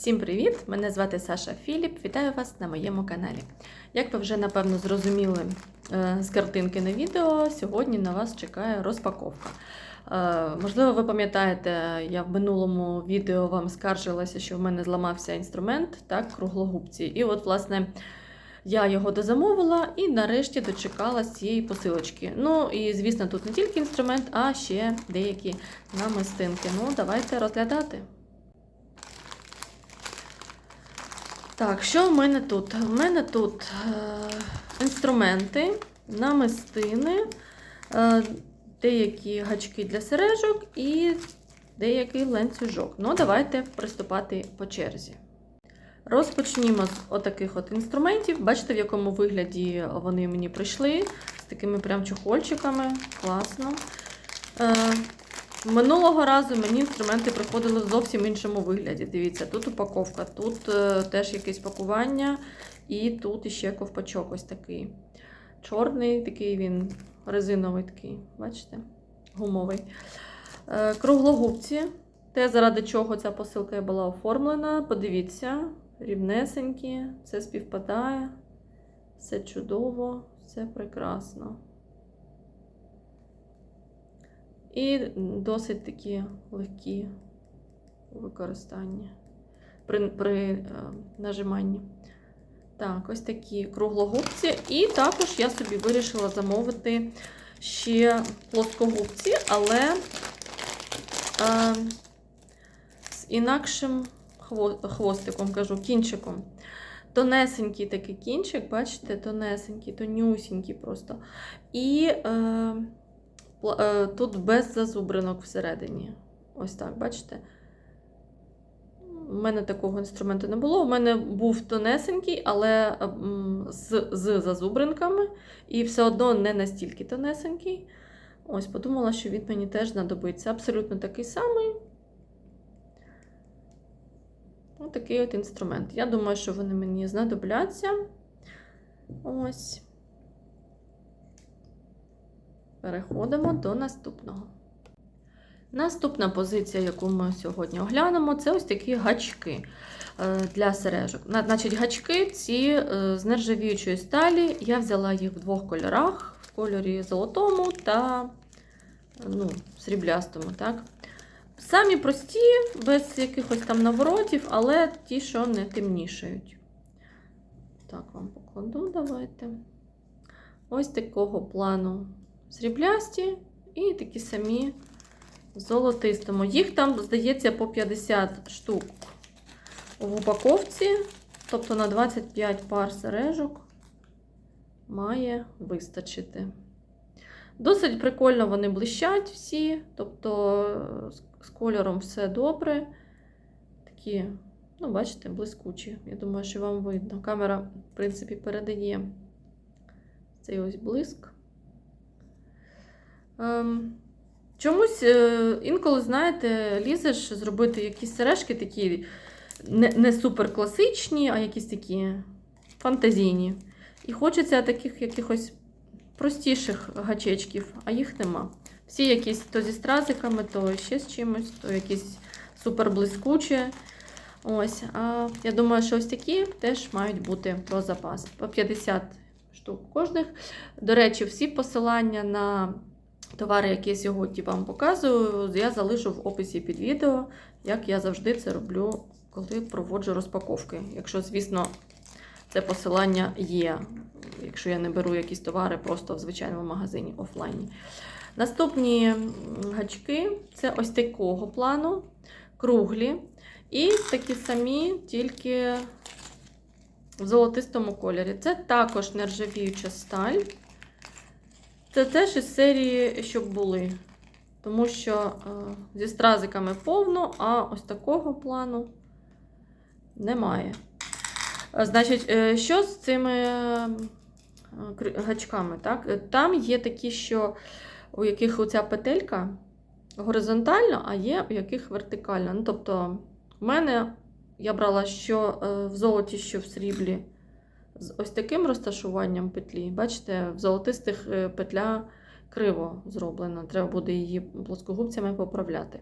Всім привіт! Мене звати Саша Філіп. Вітаю вас на моєму каналі. Як ви вже напевно зрозуміли е, з картинки на відео, сьогодні на вас чекає розпаковка. Е, Можливо, ви пам'ятаєте, я в минулому відео вам скаржилася, що в мене зламався інструмент, так, круглогубці. І от, власне, я його дозамовила і нарешті дочекалась цієї посилочки. Ну і звісно, тут не тільки інструмент, а ще деякі намистинки. Ну, давайте розглядати. Так, що в мене тут? У мене тут е, інструменти, намистини, е, деякі гачки для сережок і деякий ланцюжок. Ну, давайте приступати по черзі. Розпочнімо з отаких от інструментів. Бачите, в якому вигляді вони мені прийшли. З такими прям чохольчиками. Класно. Е, Минулого разу мені інструменти приходили в зовсім іншому вигляді. Дивіться, тут упаковка, тут е, теж якесь пакування, і тут іще ковпачок ось такий. Чорний, такий він резиновий такий, бачите? Гумовий. Е, круглогубці. Те, заради чого ця посилка була оформлена. Подивіться, рівнесенькі, все співпадає, все чудово, все прекрасно. І досить такі легкі у використанні при, при е, нажиманні. Так, ось такі круглогубці. І також я собі вирішила замовити ще плоскогубці, але е, з інакшим хвостиком, кажу, кінчиком. Тонесенький такий кінчик, бачите, тонесенький, тонюсінький просто. І е, тут без зазубринок всередині. Ось так, бачите? У мене такого інструменту не було. У мене був тонесенький, але з, з зазубринками, і все одно не настільки тонесенький. Ось, подумала, що він мені теж знадобиться. Абсолютно такий самий. Ось такий от інструмент. Я думаю, що вони мені знадобляться. Ось. Переходимо до наступного. Наступна позиція, яку ми сьогодні оглянемо, це ось такі гачки е, для сережок. Значить, гачки ці е, з нержавіючої сталі. Я взяла їх в двох кольорах: в кольорі золотому та ну, сріблястому. Так? Самі прості, без якихось там наворотів, але ті, що не темнішають. Так, вам покладу, давайте. Ось такого плану сріблясті і такі самі в золотистому. Їх там, здається, по 50 штук в упаковці, тобто на 25 пар сережок має вистачити. Досить прикольно вони блищать всі, тобто з- з кольором все добре. Такі, ну, бачите, блискучі. Я думаю, що вам видно. Камера, в принципі, передає цей ось блиск. Ем, чомусь е, інколи, знаєте, лізеш зробити якісь сережки такі не, не супер класичні, а якісь такі фантазійні. І хочеться таких якихось простіших гачечків, а їх нема. Всі якісь то зі стразиками, то ще з чимось, то якісь супер блискучі. Ось, а я думаю, що ось такі теж мають бути про запас. По 50 штук кожних. До речі, всі посилання на товари, які я сьогодні вам показую, я залишу в описі під відео, як я завжди це роблю, коли проводжу розпаковки. Якщо, звісно, це посилання є, якщо я не беру якісь товари просто в звичайному магазині офлайні. Наступні гачки це ось такого плану, круглі. І такі самі, тільки в золотистому кольорі. Це також нержавіюча сталь. Це теж із серії, щоб були. Тому що е, зі стразиками повно, а ось такого плану немає. Е, Значить, е, що з цими гачками? Так? Там є такі, що у яких оця петелька горизонтальна, а є у яких вертикальна. Ну, тобто, в мене я брала що в золоті, що в сріблі з ось таким розташуванням петлі. Бачите, в золотистих е, петля криво зроблена. Треба буде її плоскогубцями поправляти.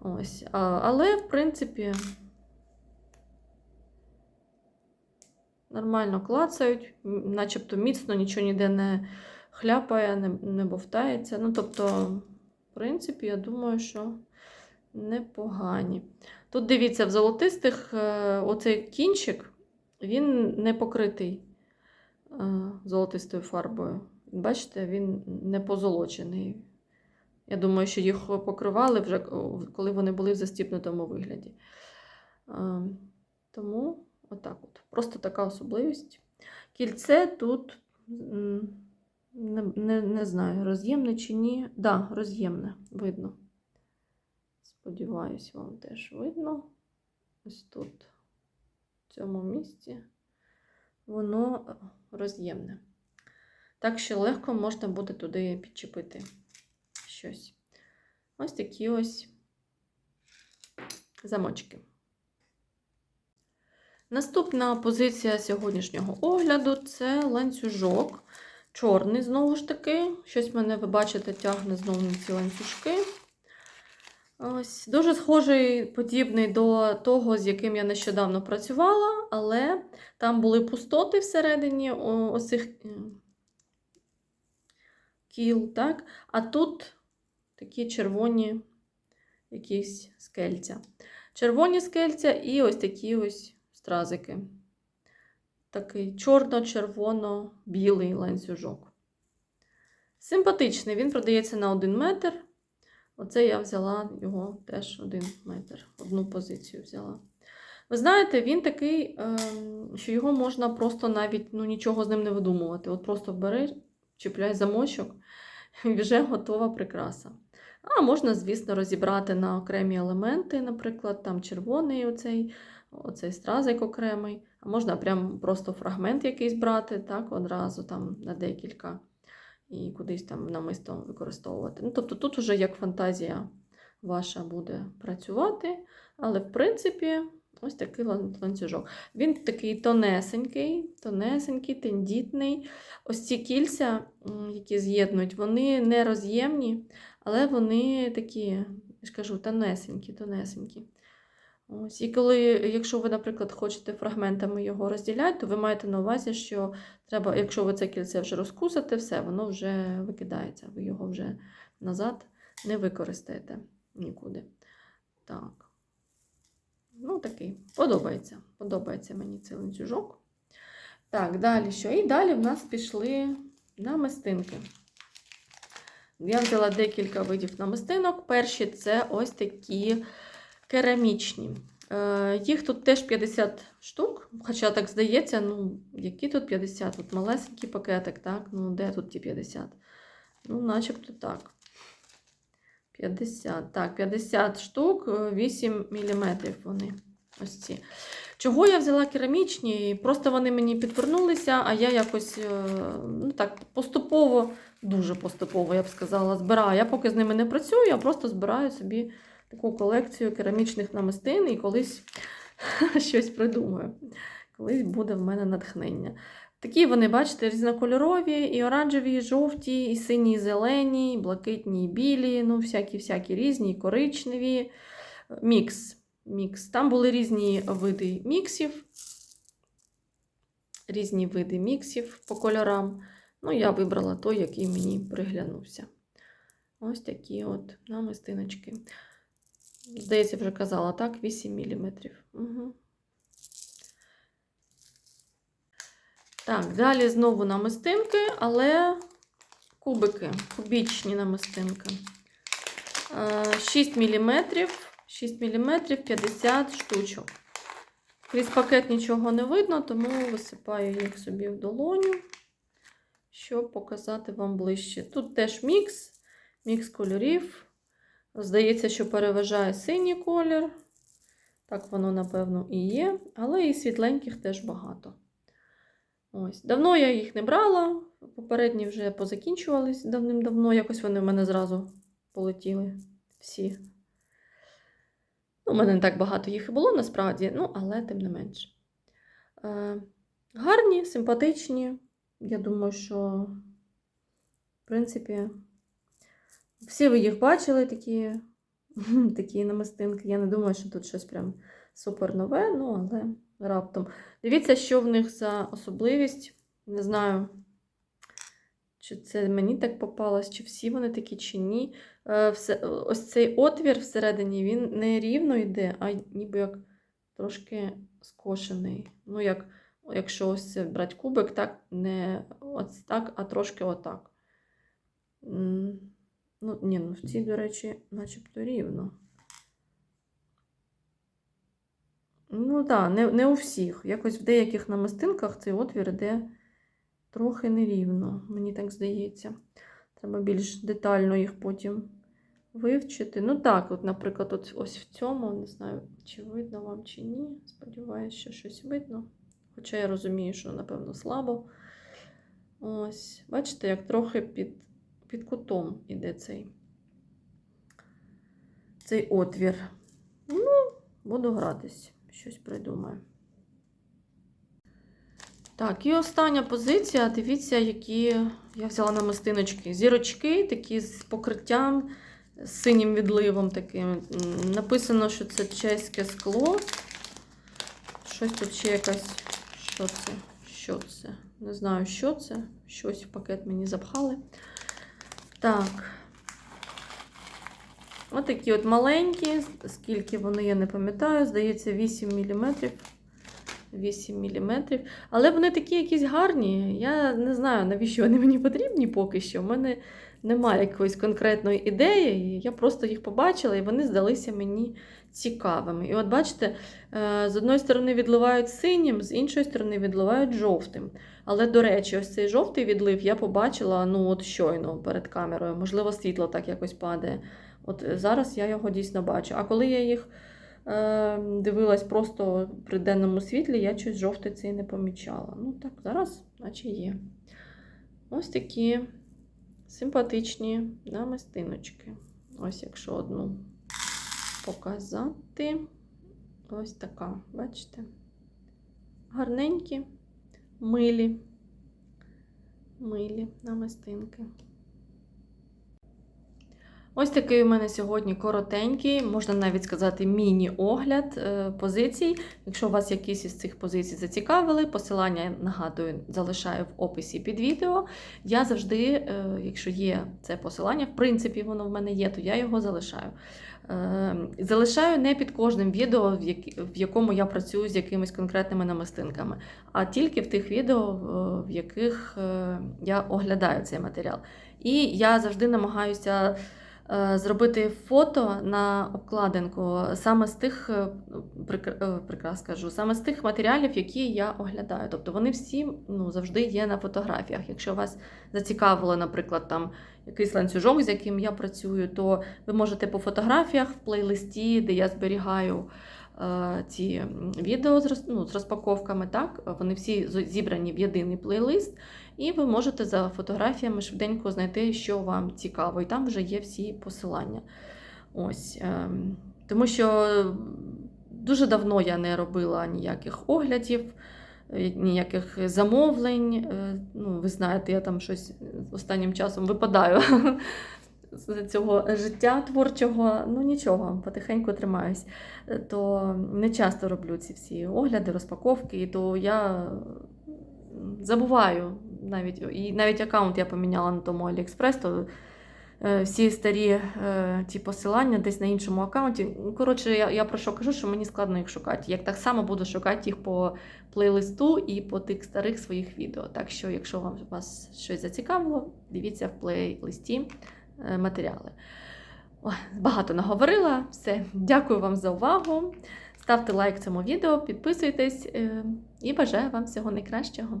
Ось. Але, в принципі, нормально клацають, начебто міцно, нічого ніде не хляпає, не, не бовтається. Ну, тобто, в принципі, я думаю, що непогані. Тут дивіться, в золотистих е, оцей кінчик, він не покритий е, золотистою фарбою. Бачите, він не позолочений. Я думаю, що їх покривали вже, коли вони були в застіпнутому вигляді. Е, Тому отак от. Просто така особливість. Кільце тут не, не, не знаю, роз'ємне чи ні. Так, да, роз'ємне, видно. Сподіваюсь, вам теж видно. Ось тут, цьому місці, воно е, роз'ємне. Так що легко можна буде туди підчепити щось. Ось такі ось замочки. Наступна позиція сьогоднішнього огляду це ланцюжок. Чорний, знову ж таки. Щось мене, ви бачите, тягне знову на ці ланцюжки. Ось, дуже схожий, подібний до того, з яким я нещодавно працювала, але там були пустоти всередині о- ось цих е, кіл, так? а тут такі червоні якісь скельця. Червоні скельця і ось такі ось стразики. Такий чорно-червоно-білий ланцюжок. Симпатичний, він продається на 1 метр. Оце я взяла його теж 1 метр, одну позицію взяла. Ви знаєте, він такий, ем, що його можна просто навіть ну, нічого з ним не видумувати. От просто бери, чіпляй замочок, і вже готова прикраса. А можна, звісно, розібрати на окремі елементи, наприклад, там червоний оцей, оцей стразик окремий, а можна прям просто фрагмент якийсь брати, так, одразу там на декілька і кудись там намисто використовувати. Ну, тобто тут вже як фантазія ваша буде працювати, але в принципі ось такий ланцюжок. Він такий тонесенький, тонесенький, тендітний. Ось ці кільця, які з'єднують, вони не роз'ємні, але вони такі, я ж кажу, тонесенькі, тонесенькі. Ось. І коли, якщо ви, наприклад, хочете фрагментами його розділяти, то ви маєте на увазі, що треба, якщо ви це кільце вже розкусите, все, воно вже викидається, ви його вже назад не використаєте нікуди. Так. Ну, такий. Подобається. Подобається мені цей ланцюжок. Так, далі що? І далі в нас пішли намистинки. Я взяла декілька видів намистинок. Перші це ось такі керамічні. Е, Їх тут теж 50 штук, хоча так здається, ну, які тут 50? Тут малесенький пакетик, так? Ну, де тут ті 50? Ну, начебто так. 50. Так, 50 штук, е, 8 мм вони. Ось ці. Чого я взяла керамічні? Просто вони мені підвернулися, а я якось е, ну, так, поступово, дуже поступово, я б сказала, збираю. Я поки з ними не працюю, я просто збираю собі таку колекцію керамічних намистин і колись щось придумаю. Колись буде в мене натхнення. Такі вони, бачите, різнокольорові, і оранжеві, і жовті, і сині, і зелені, і блакитні, і білі, ну, всякі-всякі різні, і коричневі. Мікс. Мікс. Там були різні види міксів. Різні види міксів по кольорам. Ну, я вибрала той, який мені приглянувся. Ось такі от намистиночки. Здається, вже казала, так? 8 мм. Угу. Так, далі знову намистинки, але кубики, кубічні намистинки. Е, 6 мм, 6 мм, 50 штучок. Крізь пакет нічого не видно, тому висипаю їх собі в долоню, щоб показати вам ближче. Тут теж мікс, мікс кольорів. Здається, що переважає синій колір. Так воно, напевно, і є, але і світленьких теж багато. Ось. Давно я їх не брала, попередні вже позакінчувались давним-давно. Якось вони в мене зразу полетіли всі. Ну, у мене не так багато їх і було насправді, ну, але тим не менше. Е, гарні, симпатичні. Я думаю, що, в принципі, всі ви їх бачили, такі, такі намистинки. Я не думаю, що тут щось прям супер нове, ну але раптом. Дивіться, що в них за особливість. Не знаю, чи це мені так попалось, чи всі вони такі, чи ні. Е, ось цей отвір всередині, він не рівно йде, а ніби як трошки скошений. Ну, як, якщо ось брати кубик, так, не ось так, а трошки отак. Ну, ні, ну в цій, до речі, начебто рівно. Ну так, да, не, не у всіх. Якось в деяких намистинках цей отвір іде трохи нерівно, мені так здається. Треба більш детально їх потім вивчити. Ну так, от, наприклад, от, ось в цьому, не знаю, чи видно вам, чи ні. Сподіваюся, що щось видно. Хоча я розумію, що, напевно, слабо. Ось, бачите, як трохи під, під кутом іде цей, цей отвір. Ну, буду гратись, щось придумаю. Так, і остання позиція. Дивіться, які я взяла намистиночки. Зірочки, такі з покриттям, з синім відливом таким. Написано, що це чеське скло. Щось тут ще якась. Що це? Що це? Не знаю, що це. Щось в пакет мені запхали. Так. Отакі от маленькі, скільки вони, я не пам'ятаю, здається, 8 мм. 8 мм. Але вони такі якісь гарні. Я не знаю, навіщо вони мені потрібні поки що. У мене немає якоїсь конкретної ідеї. Я просто їх побачила і вони здалися мені цікавими. І от бачите, е, з одної сторони відливають синім, з іншої сторони відливають жовтим. Але, до речі, ось цей жовтий відлив я побачила ну от щойно перед камерою. Можливо, світло так якось падає. От е, зараз я його дійсно бачу. А коли я їх е, дивилась просто при денному світлі, я щось жовте цей не помічала. Ну так, зараз, наче є. Ось такі симпатичні намистиночки. Ось якщо одну показати. Ось така, бачите? Гарненькі, милі, милі намистинки. Ось такий у мене сьогодні коротенький, можна навіть сказати, міні-огляд е, позицій. Якщо вас якісь із цих позицій зацікавили, посилання, нагадую, залишаю в описі під відео. Я завжди, е, якщо є це посилання, в принципі, воно в мене є, то я його залишаю. Е, Залишаю не під кожним відео, в якому я працюю з якимись конкретними намистинками, а тільки в тих відео, в яких я оглядаю цей матеріал. І я завжди намагаюся зробити фото на обкладинку саме з тих е, е, прикрас кажу, саме з тих матеріалів, які я оглядаю. Тобто вони всі ну, завжди є на фотографіях. Якщо вас зацікавило, наприклад, там якийсь ланцюжок, з яким я працюю, то ви можете по фотографіях в плейлисті, де я зберігаю е, ці відео з, ну, з розпаковками, так? вони всі зібрані в єдиний плейлист, і ви можете за фотографіями швиденько знайти, що вам цікаво, і там вже є всі посилання. Ось, ем, тому що дуже давно я не робила ніяких оглядів, е, ніяких замовлень. Е, Ну, ви знаєте, я там щось останнім часом випадаю з цього життя творчого. Ну нічого, потихеньку тримаюсь. Е, То не часто роблю ці всі огляди, розпаковки, і то я забуваю навіть і навіть аккаунт я поміняла на тому AliExpress, то е, всі старі е, ті посилання десь на іншому аккаунті. Коротше, я, я про що кажу, що мені складно їх шукати. Як так само буду шукати їх по плейлисту і по тих старих своїх відео. Так що, якщо вам вас щось зацікавило, дивіться в плейлисті е, матеріали. Ой, багато наговорила. Все, дякую вам за увагу. Ставте лайк цьому відео, підписуйтесь і бажаю вам всього найкращого.